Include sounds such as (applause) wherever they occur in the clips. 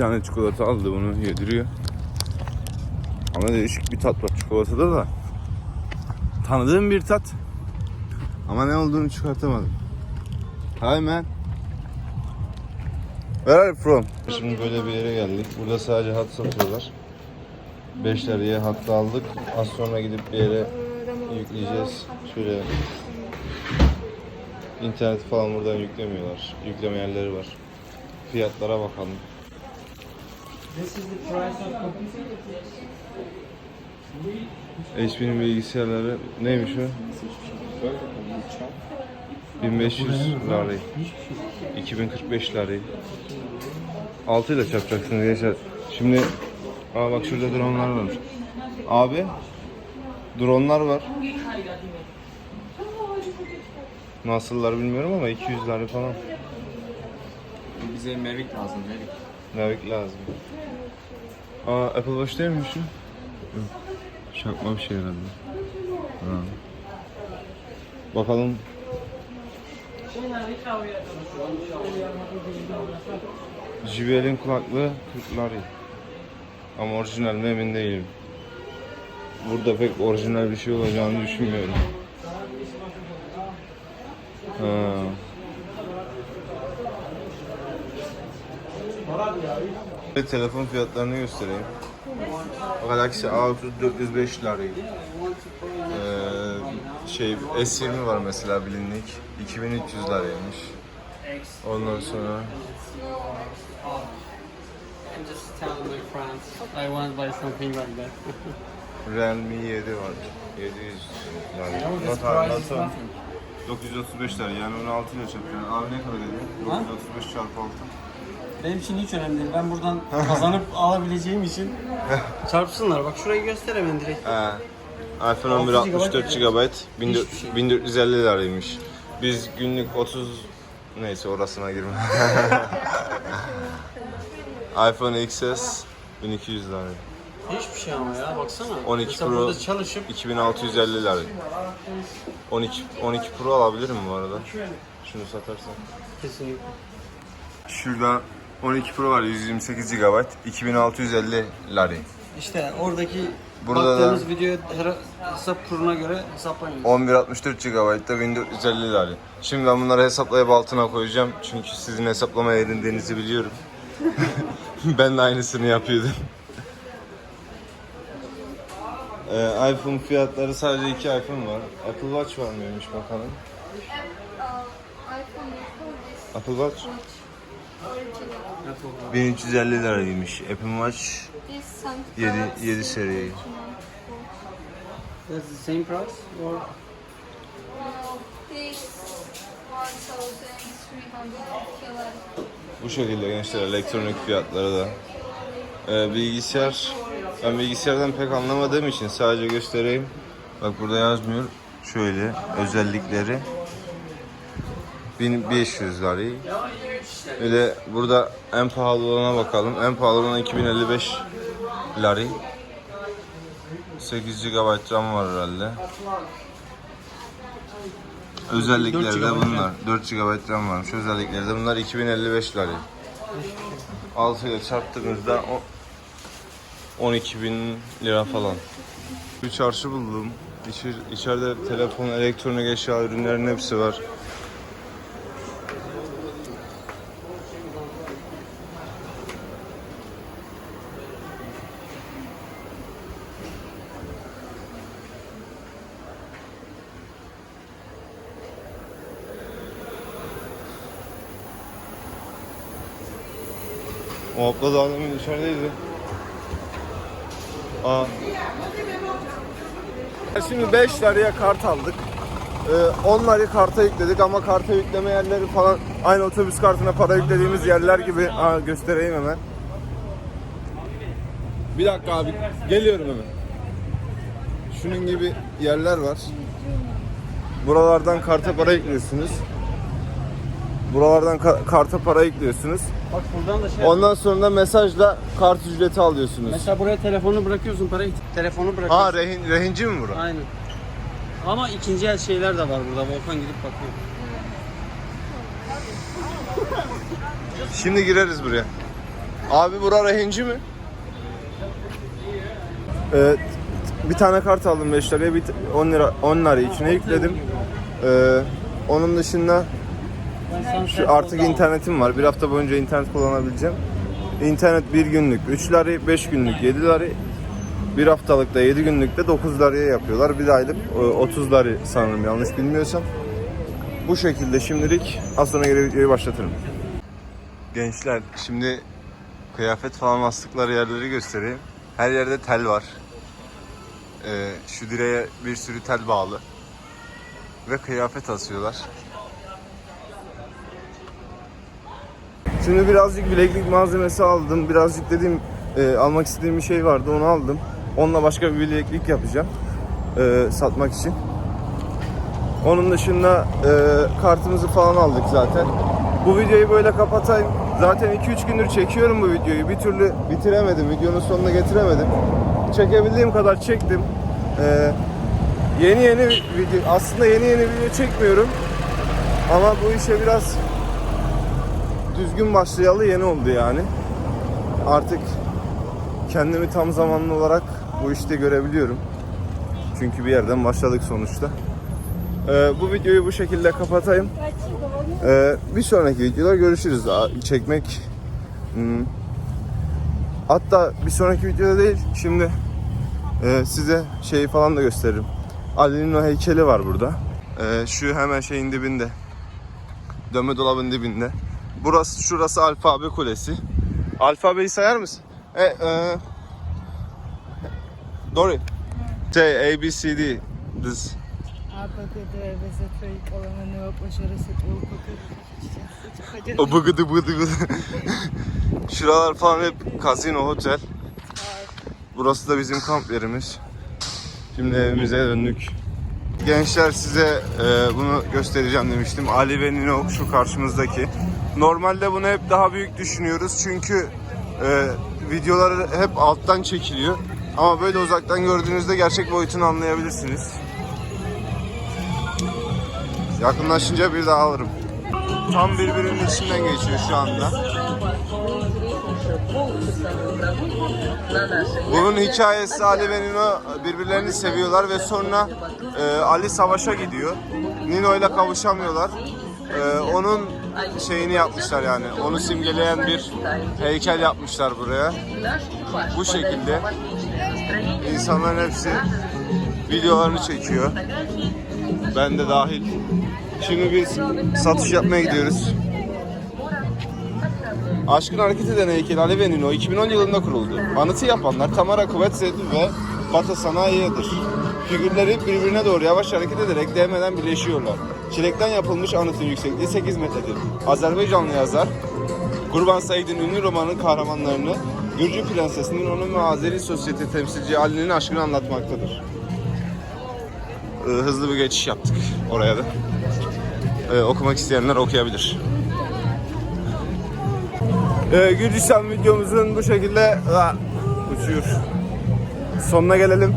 tane çikolata aldı bunu yediriyor. Ama değişik bir tat var çikolatada da. Tanıdığım bir tat. Ama ne olduğunu çıkartamadım. Hi man. Where are you from? Şimdi böyle bir yere geldik. Burada sadece hat satıyorlar. 5 liraya hatta aldık. Az sonra gidip bir yere yükleyeceğiz. Şöyle internet falan buradan yüklemiyorlar. Yükleme yerleri var. Fiyatlara bakalım. This is the price of computer. HP'nin bilgisayarları neymiş o? 1500 lari. 2045 lari. 6 ile çarpacaksınız gençler. Şimdi aa bak şurada dronlar var. Abi dronlar var. Nasıllar bilmiyorum ama 200 lari falan. Bize Mavic lazım, Mavic. Lazım. Aa Apple Watch değil mi şu? Şakma bir şey herhalde. Ha. Bakalım. JBL'in kulaklığı 40 lari. Ama orijinal mi emin değilim. Burada pek orijinal bir şey olacağını düşünmüyorum. Ha. Ve telefon fiyatlarını göstereyim. Galaxy A30 405 lira. Ee, şey S20 var mesela bilinlik. 2300 liraymış. Ondan sonra. (laughs) Realme 7 var. 700 lira. No, this Not, not, nothing. 935 lira yani 16 ile çarpıyor. Abi ne kadar dedi? Ha? 935 çarpı 6. Benim için hiç önemli değil. Ben buradan kazanıp (laughs) alabileceğim için çarpsınlar. Bak şurayı göster hemen direkt. He. iPhone 11 6 64 GB, GB Hiçbir şey. 1450 liraymış. Biz günlük 30 neyse orasına girme. (laughs) iPhone XS 1200 lira. Hiçbir şey ama ya baksana. 12 Mesela Pro- burada çalışıp 2650 lira. 12 12 Pro alabilirim bu arada. Şunu satarsan. kesinlikle. Şurada 12 Pro var 128 GB 2650 lira. İşte oradaki Burada da- baktığımız video her- hesap kuruna göre hesaplayın. 1164 GB'da 1450 lira. Şimdi ben bunları hesaplayıp altına koyacağım. Çünkü sizin hesaplamaya edindiğinizi biliyorum. (laughs) ben de aynısını yapıyordum. (laughs) Ee, iPhone fiyatları sadece iki iPhone var. Apple Watch var mıymış bakalım. uh, iPhone is Apple Watch original. 1350 liraymış. Apple Watch This Samsung 7 Galaxy 7 seri. That's the same price or No, this 1300 lira. Bu şekilde gençler elektronik fiyatları da. Ee, bilgisayar, ben bilgisayardan pek anlamadığım için sadece göstereyim. Bak burada yazmıyor. Şöyle özellikleri. 1500 lira. Bir de burada en pahalı olana bakalım. En pahalı olan 2055 lira. 8 GB RAM var herhalde. Özellikleri 4 de bunlar. 4 GB RAM varmış. Özellikleri de bunlar 2055 lira. 6 ile çarptığımızda o 12 bin lira falan. Bir çarşı buldum. İçer, içeride telefon, elektronik eşya ürünlerin hepsi var. O abla da demin içerideydi. Aa. Şimdi 5 liraya kart aldık. Ee, 10 lirayı karta yükledik ama karta yükleme yerleri falan aynı otobüs kartına para yüklediğimiz yerler gibi. Aa, göstereyim hemen. Bir dakika abi geliyorum hemen. Şunun gibi yerler var. Buralardan karta para yüklüyorsunuz. Buralardan ka- karta para yüklüyorsunuz. bak buradan da şey Ondan sonra da mesajla kart ücreti alıyorsunuz. Mesela buraya telefonu bırakıyorsun parayı telefonu bırakıyorsun. Ha rehin, rehinci mi bura? Aynen. Ama ikinci el şeyler de var burada. Volkan gidip bakıyor. Şimdi gireriz buraya. Abi bura rehinci mi? Ee, bir tane kart aldım 5 liraya, bir t- 10 lira 10 lira içine yükledim. Ee, onun dışında şu artık internetim var. Bir hafta boyunca internet kullanabileceğim. İnternet bir günlük 3 lira, 5 günlük 7 lira, bir haftalık da 7 günlük de 9 liraya yapıyorlar. Bir de aylık e, 30 lira sanırım yanlış bilmiyorsam. Bu şekilde şimdilik az sonra geri videoyu başlatırım. Gençler şimdi kıyafet falan astıkları yerleri göstereyim. Her yerde tel var. Ee, şu direğe bir sürü tel bağlı. Ve kıyafet asıyorlar. Şimdi birazcık bileklik malzemesi aldım. Birazcık dediğim e, almak istediğim bir şey vardı onu aldım. Onunla başka bir bileklik yapacağım. e, satmak için. Onun dışında e, kartımızı falan aldık zaten. Bu videoyu böyle kapatayım. Zaten 2-3 gündür çekiyorum bu videoyu. Bir türlü bitiremedim. Videonun sonuna getiremedim. Çekebildiğim kadar çektim. E, yeni yeni video aslında yeni yeni video çekmiyorum. Ama bu işe biraz düzgün başlayalı yeni oldu yani. Artık kendimi tam zamanlı olarak bu işte görebiliyorum. Çünkü bir yerden başladık sonuçta. Ee, bu videoyu bu şekilde kapatayım. Ee, bir sonraki videoda görüşürüz. Çekmek hmm. hatta bir sonraki videoda değil şimdi e, size şeyi falan da gösteririm. Ali'nin o heykeli var burada. Ee, şu hemen şeyin dibinde. Dönme dolabın dibinde. Burası şurası alfabe kulesi. Alfabeyi sayar mısın? E, e, Dori. T A B C D. Düz. O bıgıdı bıgıdı bıgıdı. Şuralar falan hep kazino, otel. Burası da bizim kamp yerimiz. Şimdi evimize döndük. Gençler size e, bunu göstereceğim demiştim. Ali ve Nino şu karşımızdaki. Normalde bunu hep daha büyük düşünüyoruz çünkü e, videoları hep alttan çekiliyor. Ama böyle uzaktan gördüğünüzde gerçek boyutunu anlayabilirsiniz. Yakınlaşınca bir daha alırım. Tam birbirinin içinden geçiyor şu anda. Bunun hikayesi Ali ve Nino birbirlerini seviyorlar ve sonra e, Ali savaşa gidiyor. Nino ile kavuşamıyorlar. E, onun şeyini yapmışlar yani. Onu simgeleyen bir heykel yapmışlar buraya. Bu şekilde insanların hepsi videolarını çekiyor. Ben de dahil. Şimdi biz satış yapmaya gidiyoruz. Aşkın Hareket Eden Heykel Ali ve Nino 2010 yılında kuruldu. Anıtı yapanlar Tamara Kuvvetset ve Batı Sanayi'dir. Figürleri birbirine doğru yavaş hareket ederek değmeden birleşiyorlar. Çilekten yapılmış anıtın yüksekliği 8 metredir. Azerbaycanlı yazar Kurban Said'in ünlü romanın kahramanlarını Gürcü prensesinin onun ve Azeri sosyete temsilci Ali'nin aşkını anlatmaktadır. Ee, hızlı bir geçiş yaptık oraya da. Ee, okumak isteyenler okuyabilir. Ee, Gürcistan videomuzun bu şekilde uçuyor. Sonuna gelelim.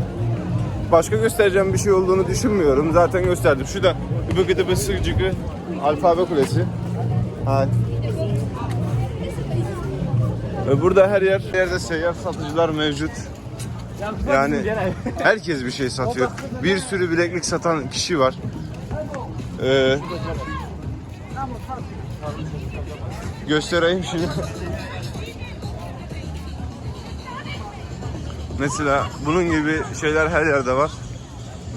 Başka göstereceğim bir şey olduğunu düşünmüyorum. Zaten gösterdim. Şu da Übügüdü Bısıcıkı Alfabe Kulesi. Ha. Burada her yer her yerde seyyar satıcılar mevcut. Yani herkes bir şey satıyor. Bir sürü bileklik satan kişi var. Ee, göstereyim şimdi. Mesela bunun gibi şeyler her yerde var.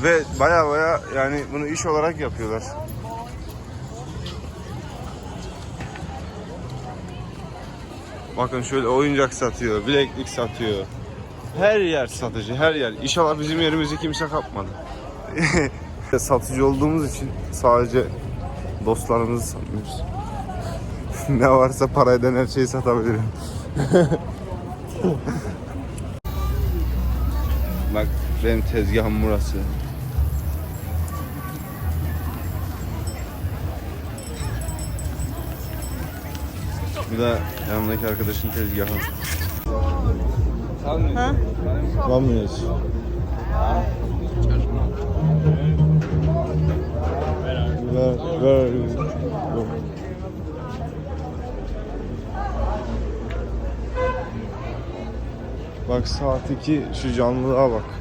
Ve baya baya yani bunu iş olarak yapıyorlar. Bakın şöyle oyuncak satıyor, bileklik satıyor. Her yer satıcı, her yer. İnşallah bizim yerimizi kimse kapmadı. (laughs) Satıcı olduğumuz için sadece dostlarımızı satmıyoruz. (laughs) ne varsa para eden her şeyi satabilirim. (laughs) Bak benim tezgahım burası. Bu da yanımdaki arkadaşın tezgahı. Ha? Almıyoruz. Ver, ver. Bak saat 2 şu canlılığa bak.